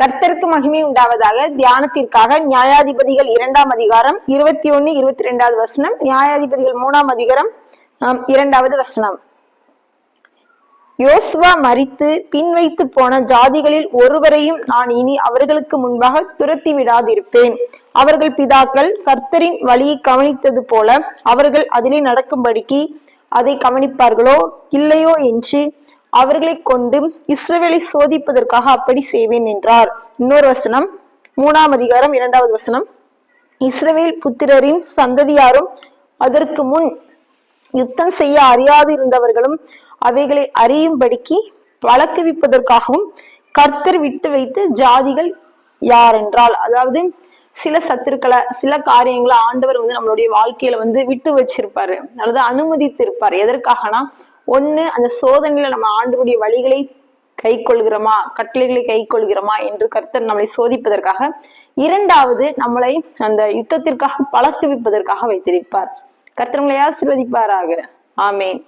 கர்த்தருக்கு மகிமை உண்டாவதாக தியானத்திற்காக நியாயாதிபதிகள் இரண்டாம் அதிகாரம் இருபத்தி ஒன்னு இருபத்தி ரெண்டாவது வசனம். நியாயாதிபதிகள் மூணாம் அதிகாரம் இரண்டாவது வசனம். யோசுவா மறித்து பின் வைத்து போன ஜாதிகளில் ஒருவரையும் நான் இனி அவர்களுக்கு முன்பாக துரத்தி விடாதிருப்பேன். அவர்கள் பிதாக்கள் கர்த்தரின் வழியை கவனித்தது போல அவர்கள் அதிலே நடக்கும்படிக்கு அதை கவனிப்பார்களோ இல்லையோ என்று அவர்களை கொண்டு இஸ்ரவேலை சோதிப்பதற்காக அப்படி செய்வேன் என்றார். இன்னொரு வசனம் மூணாம் அதிகாரம் இரண்டாவது வசனம். இஸ்ரவேல் புத்திரரின் சந்ததியாரும் அதற்கு முன் யுத்தம் செய்ய அறியாது இருந்தவர்களும் அவைகளை அறியும்படிக்கு வழக்குவிப்பதற்காகவும் கர்த்தர் விட்டு வைத்து ஜாதிகள் யார் என்றால் அதாவது சில சத்துருக்களை சில காரியங்களை ஆண்டவர் வந்து நம்மளுடைய வாழ்க்கையில வந்து விட்டு வச்சிருப்பாரு. அல்லது அனுமதித்து இருப்பாரு எதற்காகனா? ஒண்ணு அந்த சோதனையில நம்ம ஆண்டுடைய வழிகளை கை கொள்கிறோமா கட்டளைகளை கை கொள்கிறோமா என்று கர்த்தர் நம்மளை சோதிப்பதற்காக இரண்டாவது நம்மளை அந்த யுத்தத்திற்காக பழக்குவிப்பதற்காக வைத்திருப்பார். கர்த்தர் உங்களை ஆசிர்வதிப்பாராக. ஆமேன்.